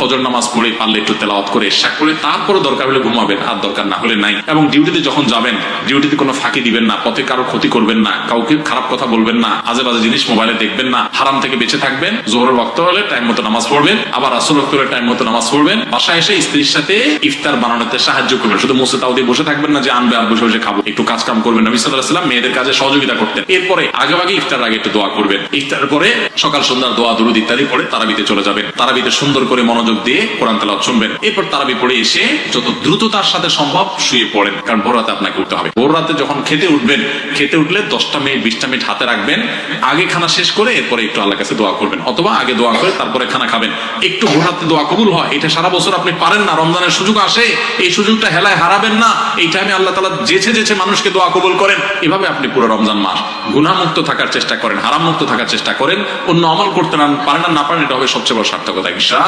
ফজর নামাজ পড়ে পারলে একটু তেলাওয়াত করে শাক করে তারপরে দরকার হলে ঘুমাবেন, আর দরকার না হলে নাই। এবং ডিউটিতে যখন যাবেন, ডিউটিতে কোনো ফাঁকি দিবেন না, পথে কারও ক্ষতি করবেন না, কাউকে খারাপ কথা বলবেন না, আজে বাজে জিনিস মোবাইলে দেখবেন না, হারাম থেকে বেঁচে থাকবেন, জোহরের রক্ত হলে টাইম মতো নামাজ পড়বেন, আবার আসল রক্ত হলে টাইম মতো নামাজ পড়বেন, বাসায় এসে স্ত্রীর সাথে ইফতার বানানোতে সাহায্য করবেন। শুধু মুসে তাও দিয়ে বসে থাকবেন না যে আনবে আর বসে বসে খাব। একটু কাজ কাম করবেন। নবী সাল্লাহ সাল্লাম মেয়েদের কাজে সহযোগিতা করতেন। এরপরে আগে আগে ইফতার আগে একটু দোয়া করবেন। ইফতার পরে সকাল সন্ধ্যার দোয়া, দুরুদ ইত্যাদি পরে তারাবিতে চলে যাবেন। তারাবিতে সুন্দর করে মনোযোগ দিয়ে কোরআন তেলাওয়াত শুনবেন। এরপর তারাবি পড়ে এসে যত দ্রুততার সাথে সম্ভব শুয়ে পড়েন, কারণ ভোর রাতে আপনাকে উঠতে হবে। ভোর রাতে যখন খেতে উঠবেন, খেতে উঠলে দশটা মিনিট, বিশটা মিনিট হাতে রাখবেন, আগে খানা শেষ করে এরপরে একটু আল্লাহ কাছে দোয়া করবেন, অথবা আগে দোয়া করে তারপরে খানা খাবেন। একটু ভোর রাতে দোয়া কবুল হয়, এটা সারা বছর আপনি পারেন না, রমজানের সুযোগ আসে, এই সুযোগটা হেলায় হারাবেন না, এই টাইমে আল্লাহ তালা যেছে যেছে মানুষকে দোয়া কবুল করেন। এভাবে আপনি পুরো রমজান মাস গুণামুক্ত থাকার চেষ্টা করেন হারাম মুক্ত থাকার চেষ্টা করেন, অন্য আমল করতে না পারেন না পারেন, এটা হবে সবচেয়ে বড় সার্থকতা ঈশা